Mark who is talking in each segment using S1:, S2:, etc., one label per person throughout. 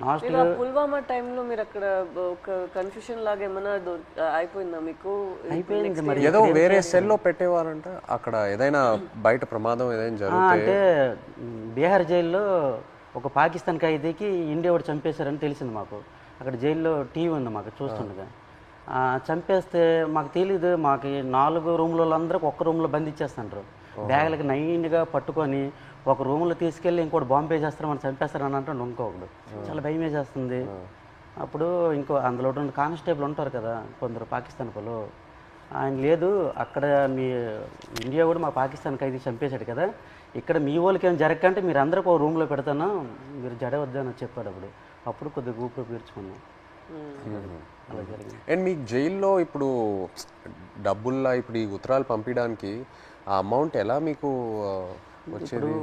S1: Last
S2: Pulwama టైంలో మీరు అక్కడ ఒక కన్ఫ్యూషన్ లాగా ఏమైనా అయిపోయిందా మీకు?
S1: అయిపోయింది మరి.
S3: ఏదో వేరే సెల్లో పెట్టేవారంట. అక్కడ ఏదైనా బయట ప్రమాదం ఏదైనా జరిగితే
S1: అంటే బీహార్ జైల్లో ఒక పాకిస్తాన్ ఖైదీకి ఇండియా వాడు చంపేశారని తెలిసింది మాకు. అక్కడ జైల్లో టీవీ ఉంది మాకు చూస్తుండగా. చంపేస్తే మాకు తెలీదు మాకు నాలుగు రూమ్ల అందరికి ఒక్క రూమ్లో బంధించేస్తుంటారు బ్యాగులకి నైన్గా పట్టుకొని ఒక రూమ్లో తీసుకెళ్ళి ఇంకోటి బాంబే చేస్తారు మనం చంపేస్తారు అని అంటే ఇంకొకడు. చాలా భయం వేసేస్తుంది అప్పుడు ఇంకో అందులో రెండు కానిస్టేబుల్ ఉంటారు కదా కొందరు పాకిస్తాన్ వాళ్ళు ఆయన లేదు అక్కడ మీ ఇండియా కూడా మా పాకిస్తాన్ ఖైదీ చంపేశాడు కదా ఇక్కడ మీ వాళ్ళకి ఏం జరగకంటే మీరు అందరికి ఒక రూమ్లో పెడతాను మీరు జడవద్దని చెప్పాడు అప్పుడు. అప్పుడు కొద్దిగా ఊపిరి పీల్చుకున్నాం. జరిగింది
S3: అండ్ మీకు జైల్లో ఇప్పుడు డబ్బుల్లా ఇప్పుడు ఈ ఉత్తరాలు పంపించడానికి ఆ అమౌంట్ ఎలా మీకు వచ్చేది?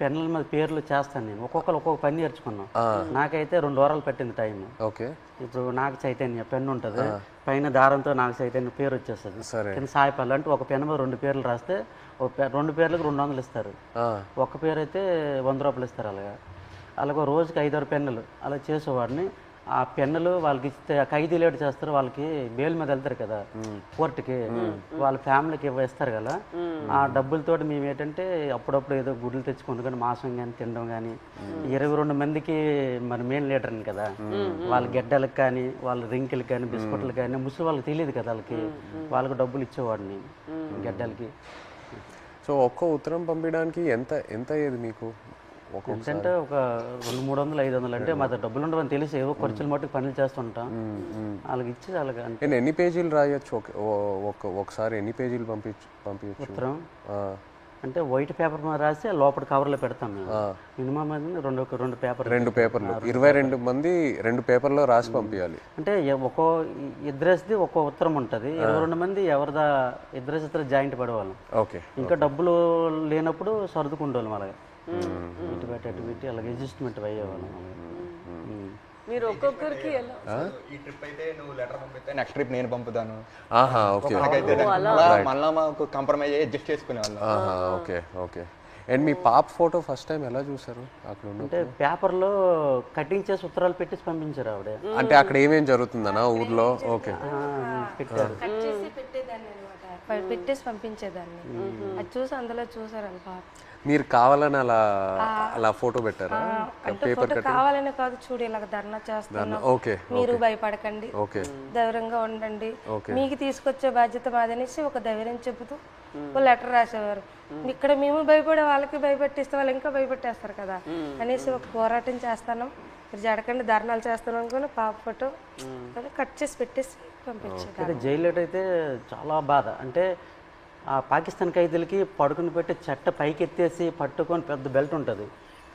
S1: పెన్నుల మీద పేర్లు చేస్తాను నేను. ఒక్కొక్కరు ఒక్కొక్క పని నేర్చుకున్నాం. నాకైతే రెండు వారాలు పెట్టింది టైం
S3: ఓకే.
S1: ఇప్పుడు నాకు చైతన్య పెన్ను ఉంటుంది. పైన దారంతో నాకు చైతన్య పేరు వచ్చేస్తుంది. కింద సాయిపల్లి అంటే ఒక పెన్ మీద రెండు పేర్లు రాస్తే ఒక రెండు పేర్లకు రెండు వందలు ఇస్తారు.
S3: ఆ,
S1: ఒక్క పేరు అయితే వంద రూపాయలు ఇస్తారు అలాగా. అలాగే రోజుకి ఐదారు పెన్నులు అలా చేసేవాడిని. ఆ పెన్నులు వాళ్ళకి ఇస్తే ఖైదీలు ఏడు చేస్తారు వాళ్ళకి బెయిల్ మీద వెళ్తారు కదా కోర్టుకి వాళ్ళ ఫ్యామిలీకి ఇస్తారు కదా. ఆ డబ్బులతో మేము ఏంటంటే అప్పుడప్పుడు ఏదో గుడ్లు తెచ్చుకుంటూ కానీ మాంసం కానీ తినడం కానీ ఇరవై రెండు మందికి మరి మెయిన్ లీటర్ని కదా. వాళ్ళ గెడ్డలకు కానీ వాళ్ళ రింకిలకు కానీ బిస్కెట్లకు కానీ ముసలి వాళ్ళకి తెలియదు కదా వాళ్ళకి. వాళ్ళకి డబ్బులు ఇచ్చేవాడిని గెడ్డలకి.
S3: సో ఒక్క ఉత్తరం పంపించడానికి ఎంత ఎంత అయ్యేది మీకు?
S1: ఎంతంటే ఒక రెండు మూడు వందలు ఐదు వందలు. అంటే మా డబ్బులు ఉండవని తెలిసి ఏవో ఖర్చులు మట్టుకు పనులు చేస్తుంటాం. వాళ్ళకి ఇచ్చి వాళ్ళకి అంటే
S3: నేను ఎన్ని పేజీలు రాయొచ్చు? ఒకసారి ఎన్ని పేజీలు పంపించు పంపించచ్చు
S1: ఉత్తరం? అంటే వైట్ పేపర్ మీద రాసి లోపల కవర్లో పెడతాం మేము. మినిమం అది రెండు రెండు పేపర్
S3: రెండు పేపర్లు. ఇరవై రెండు మంది రెండు పేపర్లో రాసి పంపించాలి
S1: అంటే ఒక్కో ఇద్దరేసిది ఒక్కో ఉత్తరం ఉంటుంది. ఇరవై రెండు మంది ఎవరిదా ఇద్దరేసి ఇద్దరు జాయింట్ పడేవాళ్ళం.
S3: ఓకే.
S1: ఇంకా డబ్బులు లేనప్పుడు సర్దుకుండేవాళ్ళం అలాగే. ఇటు పెట్టి అటు పెట్టి అలాగే అడ్జస్ట్మెంట్ అయ్యేవాళ్ళం అలాగే.
S2: మీరు ఒక్కొక్కరికి
S4: ఈ ట్రిప్ అయితే నువ్వు లెటర్ పంపిస్తే నెక్స్ట్ ట్రిప్ నేను పంపుతాను.
S3: ఆహా ఓకే.
S4: మళ్ళా మాకు కంప్రమైజ్ అయ్యి అడ్జస్ట్ చేసుకునే వాళ్ళం
S3: ఆహా ఓకే ఓకే. అండ్ మీ పాప ఫోటో ఫస్ట్ టైం ఎలా చూసారు అక్కడ
S1: అంటే పేపర్లో కటింగ్ చేసి ఉత్తరాలు పెట్టేసి పంపించారు ఆవిడ.
S3: అంటే అక్కడ ఏమేం జరుగుతుందనా ఊర్లో? ఓకే.
S1: పెట్టారు
S5: కట్ చేసి పెట్టేదాన్ని అనమాట పెట్టేసి పంపించేదాన్ని. అది చూసి అందులో చూసారు పాప
S3: మీరు కావాలని అలా అలా ఫోటో పెట్టారా?
S5: కావాలనే కాదు చూడు ఇలాగ ధర్నా చేస్తున్నాం.
S3: ఓకే
S5: మీరు భయపడకండి.
S3: ఓకే.
S5: ధైర్యంగా ఉండండి. మీకు తీసుకొచ్చే బాధ్యత మాదనేసి ఒక ధైర్యం చెబుతూ ఒక లెటర్ రాసేవారు. ఇక్కడ మేము భయపడే వాళ్ళకి భయపెట్టిస్తే వాళ్ళు ఇంకా భయపెట్టేస్తారు కదా అనేసి ఒక పోరాటం చేస్తాను మీరు జడకండి ధర్నాలు చేస్తాను అనుకుని పాప ఫోటో కట్ చేసి పెట్టేసి
S1: అయితే జైలు అయితే చాలా బాధ. అంటే ఆ పాకిస్తాన్ ఖైదీలకి పడుకుని పెట్టి చెట్ట పైకి ఎత్తేసి పట్టుకొని పెద్ద బెల్ట్ ఉంటుంది.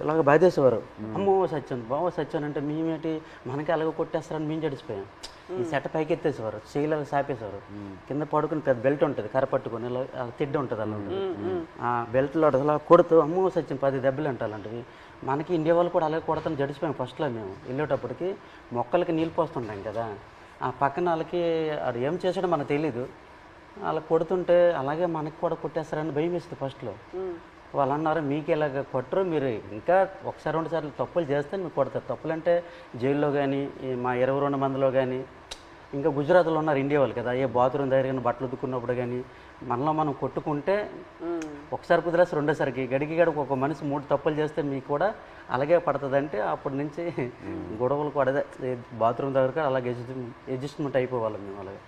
S1: ఇలాగ బాధేసేవారు. అమ్మో సత్యం బావ సత్యం అంటే మేమేంటి మనకి అలాగ కొట్టేస్తారని మేము జడిచిపోయాం ఈ చెట్ట పైకి ఎత్తేసేవారు చేయలేదు సాపేసేవారు. కింద పడుకుని పెద్ద బెల్ట్ ఉంటుంది కర్ర పట్టుకొని ఇలా తిడ్డ ఉంటుంది అలా ఆ బెల్ట్లో అలా కొడుతూ అమ్మో సత్యం పది దెబ్బలు అంటే అలాంటివి. మనకి ఇండియా వాళ్ళు కూడా అలాగే కొడతాను జడిచిపోయాం ఫస్ట్లో మేము. వెళ్ళేటప్పటికి మొక్కలకి నీళ్ళు పోస్తుంటాం కదా. ఆ పక్కన వాళ్ళకి అది ఏం చేసాడో మనకు తెలీదు. అలా కొడుతుంటే అలాగే మనకి కూడా కొట్టేస్తారని భయం వేస్తుంది ఫస్ట్లో వాళ్ళు అన్నారు మీకు ఇలాగ కొట్టరు మీరు ఇంకా ఒకసారి రెండు సార్లు తప్పులు చేస్తే మీకు కొడతారు. తప్పులు అంటే జైల్లో కానీ మా ఇరవై రెండు మందిలో కానీ ఇంకా గుజరాత్లో ఉన్నారు ఇండియా వాళ్ళు కదా ఏ బాత్రూమ్ దగ్గర కానీ బట్టలు ఉతుక్కున్నప్పుడు కానీ మనలో మనం కొట్టుకుంటే ఒకసారి కుదిరేసి రెండోసారికి గడికి గడికి ఒక మనిషి మూడు తప్పులు చేస్తే మీకు కూడా అలాగే పడుతుందంటే అప్పటి నుంచి గొడవలు కూడా బాత్రూమ్ దగ్గర అలాగే అడ్జస్ట్మెంట్ అయిపోవాలి మేము అలాగే.